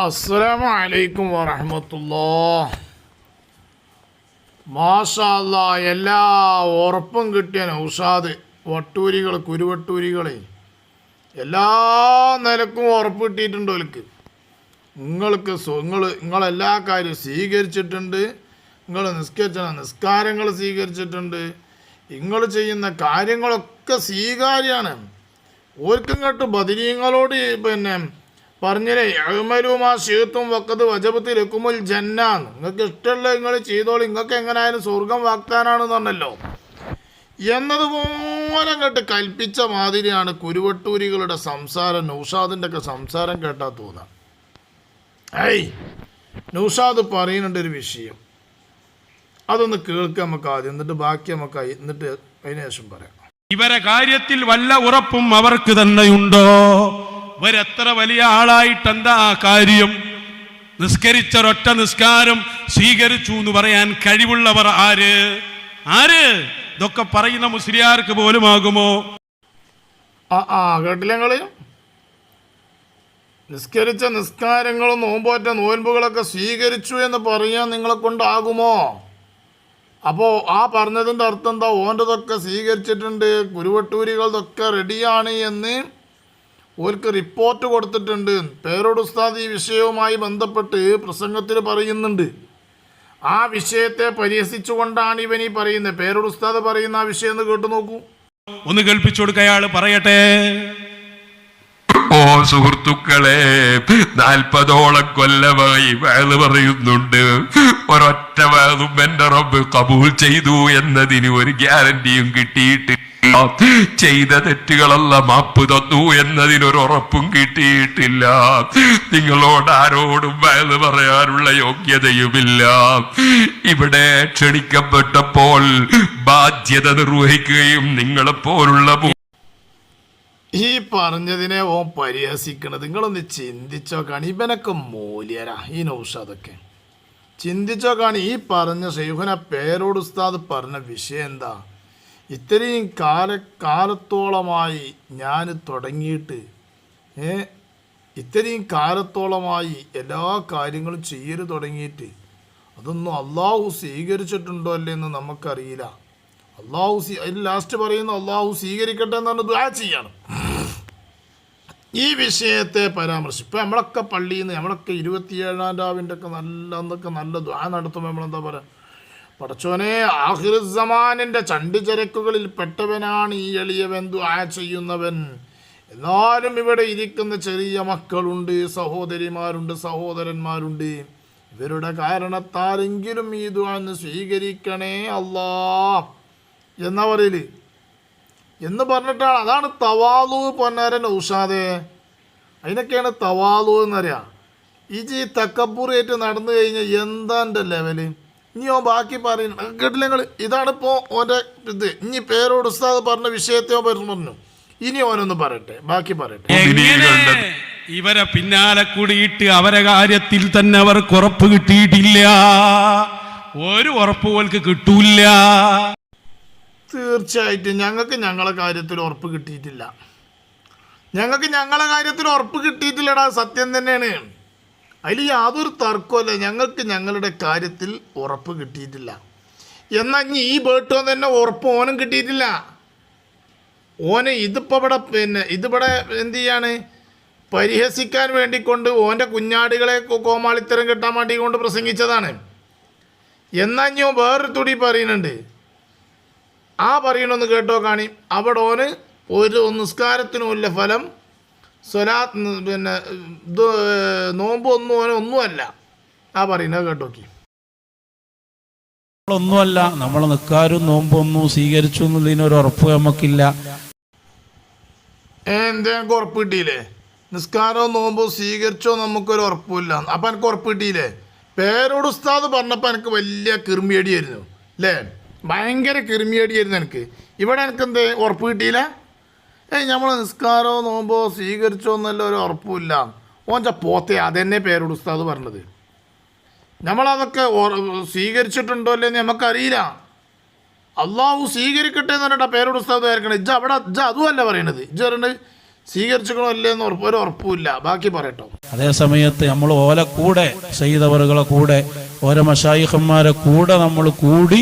അസ്സലാമു അലൈക്കും വറഹമത്തുല്ലാ മാഷാല്ല എല്ലാ ഉറപ്പും കിട്ടിയ നൗഷാദ് വട്ടൂരികൾ കുരുവട്ടൂരികളെ എല്ലാ നിലക്കും ഉറപ്പ് കിട്ടിയിട്ടുണ്ട് ഓൽക്ക്. നിങ്ങൾക്ക് നിങ്ങൾ നിങ്ങളെല്ലാ കാര്യവും സ്വീകരിച്ചിട്ടുണ്ട്. നിങ്ങൾ നിസ്കരിച്ച നിസ്കാരങ്ങൾ സ്വീകരിച്ചിട്ടുണ്ട്. നിങ്ങൾ ചെയ്യുന്ന കാര്യങ്ങളൊക്കെ സ്വീകാര്യമാണ് ഓർക്കും കേട്ട് ബദിരീങ്ങളോട് പിന്നെ പറഞ്ഞില്ലേ അഴുമരുമാ ശീത്തും വക്കത് വജപത്തിൽ എക്കുമുൽ ജന്നാന്ന് നിങ്ങൾക്ക് ഇഷ്ടമുള്ള നിങ്ങൾ ചെയ്തോളൂ. നിങ്ങൾക്ക് എങ്ങനെയായാലും സ്വർഗം വാഗ്ദാനാണെന്ന് പറഞ്ഞല്ലോ. എന്നതുപോലെ കേട്ട് കൽപ്പിച്ച മാതിരിയാണ് കുരുവട്ടൂരികളുടെ സംസാരം. നൗഷാദിന്റെ ഒക്കെ സംസാരം കേട്ടാ തോന്നാം. ഐ നൗഷാദ് പറയുന്നുണ്ട് ഒരു വിഷയം. അതൊന്ന് കേൾക്കാം നമുക്ക് ആദ്യം. എന്നിട്ട് ബാക്കി നമുക്ക് എന്നിട്ട് അതിന് ശേഷം പറയാം. ഇവരെ കാര്യത്തിൽ വല്ല ഉറപ്പും അവർക്ക് തന്നെയുണ്ടോ? ഇവരെത്ര വലിയ ആളായിട്ടെന്താ ആ കാര്യം? നിസ്കരിച്ചൊരൊറ്റ നിസ്കാരം സ്വീകരിച്ചു എന്ന് പറയാൻ കഴിവുള്ളവർ ആര്? ആര്? ഇതൊക്കെ പറയുന്ന മുസ്ലിയാർക്ക് പോലും ആകുമോ ആ നിസ്കരിച്ച നിസ്കാരങ്ങളും നോമ്പോറ്റ നോൻപുകളൊക്കെ സ്വീകരിച്ചു എന്ന് പറയാൻ നിങ്ങളെ കൊണ്ടാകുമോ? അപ്പോൾ ആ പറഞ്ഞതിന്റെ അർത്ഥം എന്താ? ഓന്റെതൊക്കെ സ്വീകരിച്ചിട്ടുണ്ട് കുരുവട്ടൂരികളതൊക്കെ റെഡിയാണ് എന്ന് ഓർക്ക് റിപ്പോർട്ട് കൊടുത്തിട്ടുണ്ട്. പേരോട് ഉസ്താദ് ഈ വിഷയവുമായി ബന്ധപ്പെട്ട് പ്രസംഗത്തിൽ പറയുന്നുണ്ട്. ആ വിഷയത്തെ പരിഹസിച്ചുകൊണ്ടാണ് ഇവൻ ഈ പറയുന്നത്. പേരോട് ഉസ്താദ് പറയുന്ന ആ വിഷയം ഒന്ന് കേട്ടു നോക്കൂ. ഒന്ന് കേൾപ്പിച്ചു കൊടുക്ക അയാൾ പറയട്ടെ. ഓ സുഹൃത്തുക്കളെ നാൽപ്പതോളം കൊല്ലമായി വേൾ പറയുന്നുണ്ട്. ഒരൊറ്റ വേളും എന്റെ റബ്ബ് കബൂൾ ചെയ്തു എന്നതിന് ഒരു ഗ്യാരണ്ടിയും കിട്ടിയിട്ടില്ല. ചെയ്ത തെറ്റുകളല്ല മാപ്പ് തന്നു എന്നതിനൊരു ഉറപ്പും കിട്ടിയിട്ടില്ല. നിങ്ങളോട് ആരോടും വയത് പറയാനുള്ള യോഗ്യതയുമില്ല. ഇവിടെ ക്ഷണിക്കപ്പെട്ടപ്പോൾ ബാധ്യത നിർവഹിക്കുകയും നിങ്ങളെപ്പോലുള്ള ഈ പറഞ്ഞതിനെ ഓ പരിഹസിക്കണത്. നിങ്ങളൊന്ന് ചിന്തിച്ചോ ഇവനൊക്കെ മൂല്യരാ ഈ നൗഷാദൊക്കെ. ചിന്തിച്ചോ കാണി ഈ പറഞ്ഞ ഷെയ്ഖുന പേരോട് ഉസ്താദ് പറഞ്ഞ വിഷയം എന്താ? ഇത്രയും കാല കാലത്തോളമായി ഞാൻ തുടങ്ങിയിട്ട് ഇത്രയും കാലത്തോളമായി എല്ലാ കാര്യങ്ങളും ചെയ്യൽ തുടങ്ങിയിട്ട് അതൊന്നും അള്ളാഹു സ്വീകരിച്ചിട്ടുണ്ടോ അല്ലേ എന്ന് നമുക്കറിയില്ല അള്ളാഹു അതിൽ ലാസ്റ്റ് പറയുന്നു അള്ളാഹു സ്വീകരിക്കട്ടെ എന്ന് പറഞ്ഞ് ദ്വാ ചെയ്യണം. ഈ വിഷയത്തെ പരാമർശിച്ചു ഇപ്പം നമ്മളൊക്കെ പള്ളിയിൽ നിന്ന് നമ്മളൊക്കെ ഇരുപത്തിയേഴാം രാവിന്റെ ഒക്കെ നല്ല അന്നൊക്കെ നല്ല ദ്വാ നടത്തുമ്പോൾ നമ്മളെന്താ പറയുക പടച്ചോനെ ആഹിർസമാനിന്റെ ചണ്ടിചരക്കുകളിൽ പെട്ടവനാണ് ഈ എളിയവൻ ആ ചെയ്യുന്നവൻ. എന്നാലും ഇവിടെ ഇരിക്കുന്ന ചെറിയ മക്കളുണ്ട് സഹോദരിമാരുണ്ട് സഹോദരന്മാരുണ്ട്. ഇവരുടെ കാരണത്താരെങ്കിലും ഈ ദ്വാ സ്വീകരിക്കണേ അല്ലാ എന്നാ എന്ന് പറഞ്ഞിട്ടാണ് അതാണ് തവാലു പൊന്നാരൻ ഉഷാദെ അതിനൊക്കെയാണ് തവാലു എന്നറിയാം. ഇജി തക്കപ്പൂറേറ്റ് നടന്നു കഴിഞ്ഞാൽ എന്താ എന്റെ ലെവൽ? ഇനി ഓൻ ബാക്കി പറയുന്നു കേട്ടില്ല നിങ്ങൾ ഇതാണ് ഇപ്പോൾ ഓന്റെ ഇത്. ഇനി പേരോട് ഉസ്താദ് പറഞ്ഞ വിഷയത്തെ ഓൻ പറഞ്ഞു ഇനി ഓനൊന്ന് പറയട്ടെ. ബാക്കി പറയട്ടെ. ഇവരെ പിന്നാലെ കൂടിയിട്ട് അവരെ കാര്യത്തിൽ തന്നെ അവർക്ക് ഉറപ്പ് കിട്ടിയിട്ടില്ല. ഒരു ഉറപ്പ് പോൽക്ക് കിട്ടൂല തീർച്ചയായിട്ടും ഞങ്ങൾക്ക് ഞങ്ങളെ കാര്യത്തിൽ ഉറപ്പ് കിട്ടിയിട്ടില്ല. ഞങ്ങൾക്ക് ഞങ്ങളെ കാര്യത്തിൽ ഉറപ്പ് കിട്ടിയിട്ടില്ലടാ. സത്യം തന്നെയാണ്. അതിൽ യാതൊരു തർക്കമല്ല ഞങ്ങൾക്ക് ഞങ്ങളുടെ കാര്യത്തിൽ ഉറപ്പ് കിട്ടിയിട്ടില്ല. എന്നാൽ ഈ ബേട്ടോ തന്നെ ഉറപ്പ് ഓനും കിട്ടിയിട്ടില്ല. ഓനെ ഇതിപ്പോൾ ഇവിടെ പിന്നെ ഇതിവിടെ എന്ത് ചെയ്യാണ്? പരിഹസിക്കാൻ വേണ്ടിക്കൊണ്ട് ഓന്റെ കുഞ്ഞാടുകളെ കോമാളിത്തരം കിട്ടാൻ വേണ്ടി കൊണ്ട് പ്രസംഗിച്ചതാണ് എന്നാൽ ഞാൻ വേറൊരു തുടി പറയുന്നുണ്ട്. ആ പറയണമെന്ന് കേട്ടോ കാണി. അവിടെ ഓന് ഒരു നിസ്കാരത്തിനുമില്ല ഫലം സ്വലാത്ത് പിന്നെ നോമ്പ് ഒന്നും ഒന്നുമല്ല. ആ പറയുന്നത് കേട്ടോക്കി ഒന്നുമല്ല നമ്മൾ നിൽക്കാരും നോമ്പൊന്നും സ്വീകരിച്ചു എന്നുള്ളതിനൊരു ഉറപ്പ് നമുക്കില്ല ഏ എന്തേ എനിക്ക് ഉറപ്പ് കിട്ടിയില്ലേ? നിസ്കാരമോ നോമ്പോ സ്വീകരിച്ചോ നമുക്കൊരു ഉറപ്പില്ല അപ്പം എനിക്ക് ഉറപ്പ് കിട്ടിയില്ലേ? പേരോട് ഉസ്താദ് പറഞ്ഞപ്പോൾ എനിക്ക് വലിയ കിർമിയടിയായിരുന്നു. അല്ലേ ഭയങ്കര കിർമിയടിയായിരുന്നു എനിക്ക് ഇവിടെ എനിക്ക് എന്തേ? ഉറപ്പ് കിട്ടിയില്ല? ഏയ് നമ്മൾ നിസ്കാരമോ നോമ്പോ സ്വീകരിച്ചോ എന്നല്ല ഒരു ഉറപ്പുമില്ല. ഓന്റെ പോത്തെ അതെന്നെ പേരോട് ഉസ്താദ് പറഞ്ഞത്. നമ്മളതൊക്കെ സ്വീകരിച്ചിട്ടുണ്ടോ അല്ലേന്ന് നമുക്കറിയില്ല അള്ളാഹു സ്വീകരിക്കട്ടെ എന്ന് പറഞ്ഞിട്ട് പേരോട് ഉസ്താദ് ആയിരിക്കണം ഇജ്ജ അവിടെ ഇജ്ജ അതുമല്ല പറയണത്. ഇജ്ജ പറയുന്നത് അല്ലേ എന്ന് ഉറപ്പ് ഒരു ഉറപ്പുമില്ല. ബാക്കി പറയട്ടോ. അതേ സമയത്ത് നമ്മൾ ഓല കൂടെ ചെയ്തവറുകളെ കൂടെ ഓരോ മഷായിഹന്മാരെ കൂടെ നമ്മൾ കൂടി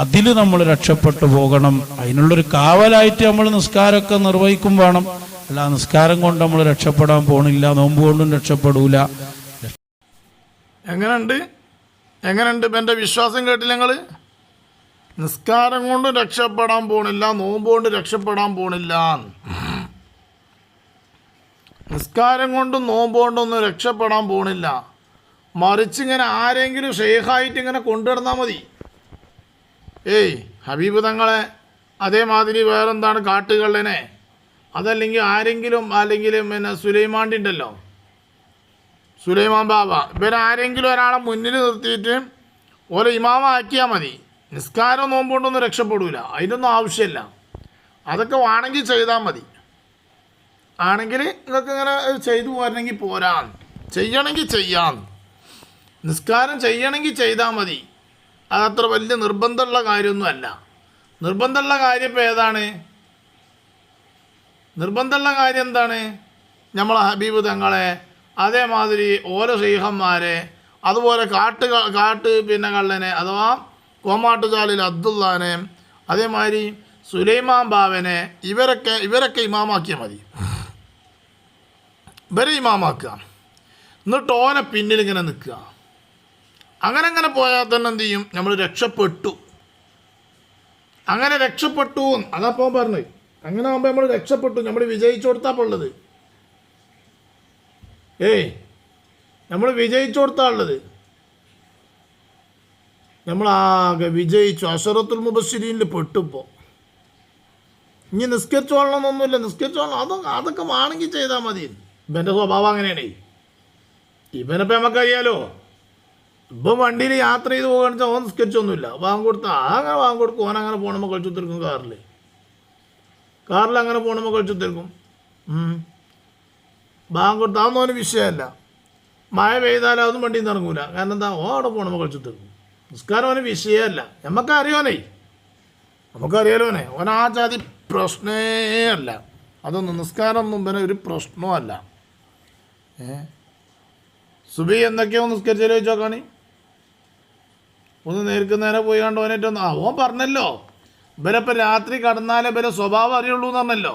അതിൽ നമ്മൾ രക്ഷപ്പെട്ടു പോകണം. അതിനുള്ളൊരു കാവലായിട്ട് നമ്മൾ നിസ്കാരമൊക്കെ നിർവഹിക്കും വേണം. അല്ല നിസ്കാരം കൊണ്ട് നമ്മൾ രക്ഷപ്പെടാൻ പോണില്ല നോമ്പ് കൊണ്ടും രക്ഷപ്പെടൂല. എങ്ങനെയുണ്ട്? എങ്ങനെയുണ്ട്? ഇപ്പം എന്റെ വിശ്വാസം കേട്ടില്ല ഞങ്ങൾ നിസ്കാരം കൊണ്ട് രക്ഷപ്പെടാൻ പോണില്ല നോമ്പ് കൊണ്ട് രക്ഷപ്പെടാൻ പോണില്ല നിസ്കാരം കൊണ്ടും നോമ്പോണ്ടൊന്നും രക്ഷപ്പെടാൻ പോണില്ല. മറിച്ച് ഇങ്ങനെ ആരെങ്കിലും ഷെയ്ഖായിട്ട് ഇങ്ങനെ കൊണ്ടുവന്നാൽ മതി. ഏയ് ഹബീബ് തങ്ങളെ അതേമാതിരി വേറെന്താണ് കാട്ടുകള്ളനെ? അതല്ലെങ്കിൽ ആരെങ്കിലും അല്ലെങ്കിൽ പിന്നെ സുലൈമാണ്ടി ഉണ്ടല്ലോ. സുലൈമാൻ ബാബ ഇവരാരെങ്കിലും ഒരാളെ മുന്നിൽ നിർത്തിയിട്ട് ഓരോ ഇമാമാക്കിയാൽ മതി. നിസ്കാരം നോമ്പുകൊണ്ടൊന്നും രക്ഷപ്പെടില്ല അതിനൊന്നും ആവശ്യമില്ല. അതൊക്കെ വേണമെങ്കിൽ ചെയ്താൽ മതി. ആണെങ്കിൽ നിങ്ങൾക്ക് ഇങ്ങനെ ചെയ്തു പോരണമെങ്കിൽ പോരാ. ചെയ്യണമെങ്കിൽ ചെയ്യാം. നിസ്കാരം ചെയ്യണമെങ്കിൽ ചെയ്താൽ മതി. അതത്ര വലിയ നിർബന്ധമുള്ള കാര്യമൊന്നുമല്ല. നിർബന്ധമുള്ള കാര്യം ഇപ്പോൾ ഏതാണ്? നിർബന്ധമുള്ള കാര്യം എന്താണ്? നമ്മളെ ഹബീബ് തങ്ങളെ അതേമാതിരി ഓരോ ഷെയ്ഖന്മാരെ അതുപോലെ കാട്ട് കാട്ട് പിന്നെ കള്ളനെ അഥവാ കോമാട്ടുചാലിൽ അബ്ദുള്ളാനെ അതേമാതിരി സുലൈമാൻ ബാവനെ ഇവരൊക്കെ ഇവരൊക്കെ ഇമാമാക്കിയാൽ മതി. ഇവരെ ഇമാമാക്കുക. എന്നിട്ട് ഓനെ പിന്നിൽ ഇങ്ങനെ നിൽക്കുക. അങ്ങനെ അങ്ങനെ പോയാൽ തന്നെ എന്ത് ചെയ്യും? നമ്മൾ രക്ഷപ്പെട്ടു. അങ്ങനെ രക്ഷപ്പെട്ടു അതപ്പോ പറഞ്ഞത് അങ്ങനെ ആകുമ്പോൾ നമ്മൾ രക്ഷപ്പെട്ടു. നമ്മൾ വിജയിച്ചു കൊടുത്താൽ ഉള്ളത്. ഏയ് നമ്മൾ വിജയിച്ചു കൊടുത്താ ഉള്ളത്. നമ്മൾ ആകെ വിജയിച്ചു. അഷറത്തുൽ മുബസ്സിരീനിൽ പെട്ടുപ്പോൾ ഇനി നിസ്കരിച്ചോളണമെന്നൊന്നുമില്ല നിസ്കരിച്ചോളണം അതൊക്കെ അതൊക്കെ വേണമെങ്കിൽ ചെയ്താൽ മതി. ഇവന്റെ സ്വഭാവം അങ്ങനെയാണ്. ഇവനിപ്പോൾ നമുക്കറിയാലോ ഇപ്പം വണ്ടിയിൽ യാത്ര ചെയ്ത് പോകുകയാണെന്ന് വെച്ചാൽ ഓൻ സ്കെച്ചൊന്നുമില്ല വാങ്ങി കൊടുത്താൽ അങ്ങനെ വാങ്ങി കൊടുക്കും. ഓൻ അങ്ങനെ പോകണമ്പോൾ കഴിച്ചു തീർക്കും കാറിൽ കാറിൽ അങ്ങനെ പോകണമ്പോൾ കഴിച്ചു തീർക്കും. ബാങ്ക് കൊടുത്താൽ അതൊന്നും അവന് വിഷയമല്ല. മഴ പെയ്താലും അതൊന്നും വണ്ടിയിൽ നിന്ന് ഇറങ്ങൂല. കാരണം എന്താ ഓ അവിടെ പോകണമ്പോൾ കഴിച്ചു തീർക്കും. നിസ്കാരം അവന് വിഷയമല്ല. നമുക്കറിയോനെ നമുക്കറിയാലോനെ ആ ജാതി പ്രശ്നേ അല്ല. അതൊന്നും നിസ്കാരം ഒന്നും പിന്നെ ഒരു പ്രശ്നമല്ല സുബി എന്തൊക്കെയോ നിസ്കരിച്ചാലോ ചോദിച്ചോക്കാണി ഒന്ന് നേർക്ക് നേരെ പോയി കണ്ട് ഓനേറ്റൊന്ന് ആ പറഞ്ഞല്ലോ. ഇവരപ്പം രാത്രി കടന്നാലേ ഇവരെ സ്വഭാവം അറിയുള്ളൂ എന്ന് പറഞ്ഞല്ലോ.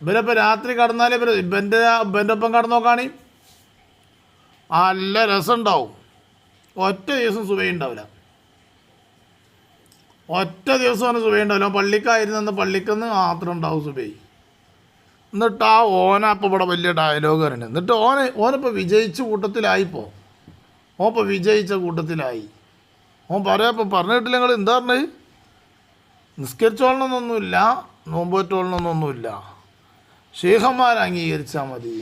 ഇവരപ്പം രാത്രി കടന്നാലേ ഇവർ ഇവന്റെ ഇവന്റെ ഒപ്പം കടന്നു നോക്കാണി നല്ല രസമുണ്ടാവും ഒറ്റ ദിവസം സുബയുണ്ടാവില്ല ഒറ്റ ദിവസം അവന് സുബൈ ഉണ്ടാവില്ല. പള്ളിക്കായിരുന്നു പള്ളിക്കെന്ന് മാത്രം ഉണ്ടാവും സുബൈ. എന്നിട്ട് ആ ഓന അപ്പോൾ ഇവിടെ വലിയ ഡയലോഗ് പറയുന്നത് എന്നിട്ട് ഓന് ഓനിപ്പോൾ വിജയിച്ച കൂട്ടത്തിലായിപ്പോൾ ഓപ്പം വിജയിച്ച കൂട്ടത്തിലായി. ഓൻ പറയാപ്പോൾ പറഞ്ഞിട്ടില്ല നിങ്ങൾ എന്താ പറഞ്ഞത് നിസ്കരിച്ചോളണമെന്നൊന്നുമില്ല. നോമ്പോറ്റോളണമെന്നൊന്നുമില്ല ഷേഖന്മാർ അംഗീകരിച്ചാൽ മതി.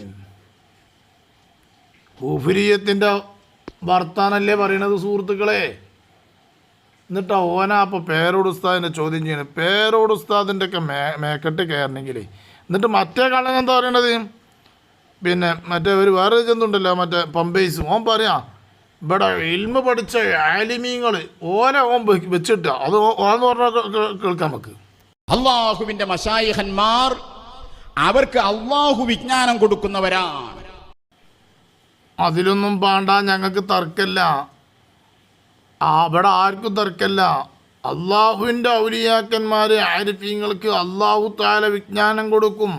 ഹൂഫിരിയത്തിന്റെ വർത്താനല്ലേ പറയണത് സുഹൃത്തുക്കളെ? എന്നിട്ട് ഓന അപ്പോൾ പേരോട് ഉസ്താദിന്റെ ചോദ്യം ചെയ്യണം. പേരോട് ഉസ്താദിന്റെയൊക്കെ മേ മേക്കെട്ട് കയറണമെങ്കിൽ എന്നിട്ട് മറ്റേ കള്ളൻ എന്താ പറയണത്? പിന്നെ മറ്റേ ഒരു വേറെ ചെന്നുണ്ടല്ലോ മറ്റേ പമ്പേസ് ഓൻ പറയാം ഇവിടെ ഇൽമ പഠിച്ച ആലിമീങ്ങൾ ഓനെ ഓൻ വെച്ചിട്ട്. അത് ഓന്ന് പറഞ്ഞ കേൾക്കാം നമുക്ക്. അള്ളാഹുവിന്റെ മഷായിഹന്മാർ അവർക്ക് അള്ളാഹു വിജ്ഞാനം കൊടുക്കുന്നവരാണ്. അതിലൊന്നും പാണ്ട ഞങ്ങൾക്ക് തർക്കല്ല അവിടെ ആർക്കും തർക്കല്ല അള്ളാഹുവിന്റെ ഔലിയാക്കന്മാരെ ആരിഫീങ്ങൾക്ക് അള്ളാഹു താല വിജ്ഞാനം കൊടുക്കും.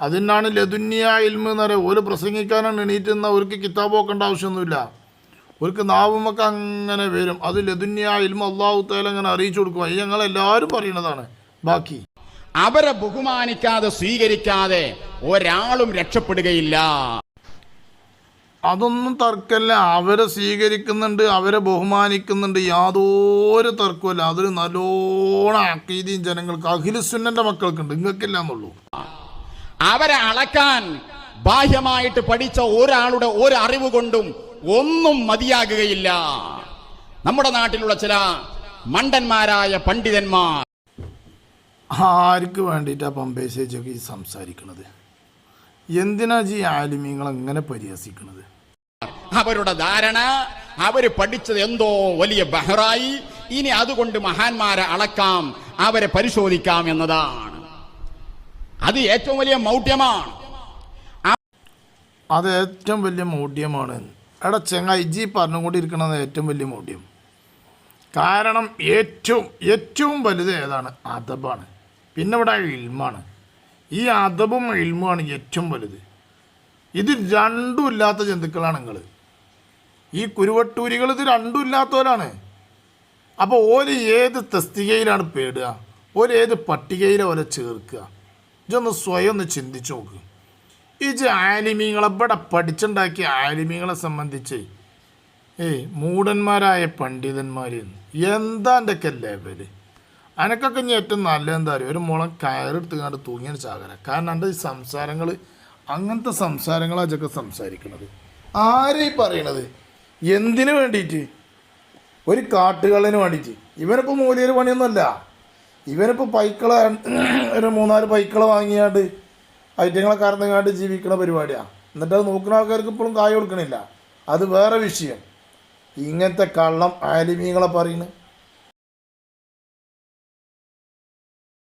അതിനാണ് ലതുന്യ ഇൽമ എന്ന് പറയുക ഒരു പ്രസംഗിക്കാനാണ് എണീറ്റുന്ന അവർക്ക് കിതാബ് നോക്കേണ്ട ആവശ്യമൊന്നുമില്ല. ഒരുക്ക് നാവുമൊക്കെ അങ്ങനെ വരും. അത് ലതുന്യ ഇൽമ അള്ളാഹു താല അങ്ങനെ അറിയിച്ചു കൊടുക്കും. അത് ഞങ്ങളെല്ലാവരും പറയണതാണ് ബാക്കി. അവരെ ബഹുമാനിക്കാതെ സ്വീകരിക്കാതെ ഒരാളും രക്ഷപ്പെടുകയില്ല. അതൊന്നും തർക്കമല്ല അവരെ സ്വീകരിക്കുന്നുണ്ട് അവരെ ബഹുമാനിക്കുന്നുണ്ട്. യാതൊരു തർക്കമല്ല അതൊരു നല്ലോണം അക്കീതിയും ജനങ്ങൾക്ക് അഖിലുസുന്നന്റെ മക്കൾക്കുണ്ട്. നിങ്ങൾക്കില്ല എന്നുള്ളൂ അവരെ അളക്കാൻ ബാഹ്യമായിട്ട് പഠിച്ച ഒരാളുടെ ഒരു അറിവ് കൊണ്ടും ഒന്നും മതിയാകുകയില്ല. നമ്മുടെ നാട്ടിലുള്ള ചില മണ്ടന്മാരായ പണ്ഡിതന്മാർ. ആർക്ക് വേണ്ടിയിട്ടാണ് പമ്പേശേച്ചൊക്കെ ഈ സംസാരിക്കുന്നത് എന്തിനാ ജി ആലിമീങ്ങൾ അങ്ങനെ പരിഹസിക്കണത്? അവരുടെ ധാരണ അവർ പഠിച്ചത് എന്തോ വലിയ ബഹറായി. ഇനി അതുകൊണ്ട് മഹാന്മാരെ അളക്കാം അവരെ പരിശോധിക്കാം എന്നതാണ്. അത് ഏറ്റവും വലിയ മൗഢ്യമാണ്. അത് ഏറ്റവും വലിയ മൗഢ്യമാണ്. എടാ ചെങ്ങായി ജി പറഞ്ഞുകൊണ്ടിരിക്കുന്നത് ഏറ്റവും വലിയ മൗഢ്യം. കാരണം ഏറ്റവും ഏറ്റവും വലുത് ഏതാണ്? അദബാണ്. പിന്നെ ഇവിടെ ഇൽമാണ്. ഈ അദബും ഇൽമുമാണ് ഏറ്റവും വലുത്. ഇത് രണ്ടും ഇല്ലാത്ത ജന്തുക്കളാണ് നിങ്ങൾ ഈ കുരുവട്ടൂരികൾ ഇത് രണ്ടും ഇല്ലാത്തവരാണ്. അപ്പോൾ ഓര് ഏത് തസ്തികയിലാണ് പേടുക? ഓരേത് ഏത് ഓരെ ചേർക്കുക? ഇതൊന്ന് സ്വയം ഒന്ന് ചിന്തിച്ചു നോക്ക്. ഈ ആലിമീങ്ങളെ ഇവിടെ പഠിച്ചുണ്ടാക്കിയ ആലിമീങ്ങളെ സംബന്ധിച്ച് ഏയ് മൂടന്മാരായ പണ്ഡിതന്മാർ എന്താ എന്റെ ഒക്കെ ലെവൽ? അനക്കൊക്കെ ഇനി ഏറ്റവും നല്ല എന്താ പറയുക ഒരു മുളം കയറെടുത്ത് കണ്ട് തൂങ്ങിയ ചാകര. കാരണം എന്റെ ഈ സംസാരങ്ങൾ അങ്ങനത്തെ സംസാരങ്ങളാണ് ഇതൊക്കെ സംസാരിക്കുന്നത് ആരെയും പറയണത്? എന്തിനു വേണ്ടിയിട്ട്? ഒരു കാട്ടുകളിന് വേണ്ടിയിട്ട്. ഇവനിപ്പോൾ മൂലിയൊരു പണിയൊന്നുമല്ല. ഇവനിപ്പോൾ പൈക്കള ഒരു മൂന്നാൽ പൈക്കള വാങ്ങിയാണ്ട് ഐറ്റങ്ങളെ കറന്നുകാണ്ട് ജീവിക്കുന്ന പരിപാടിയാണ് എന്നിട്ട് അത് നോക്കുന്ന ആൾക്കാർക്ക് ഇപ്പോഴും കായ കൊടുക്കണില്ല. അത് വേറെ വിഷയം. ഇങ്ങനത്തെ കള്ളം ആലിമീങ്ങളെ പറയുന്നത്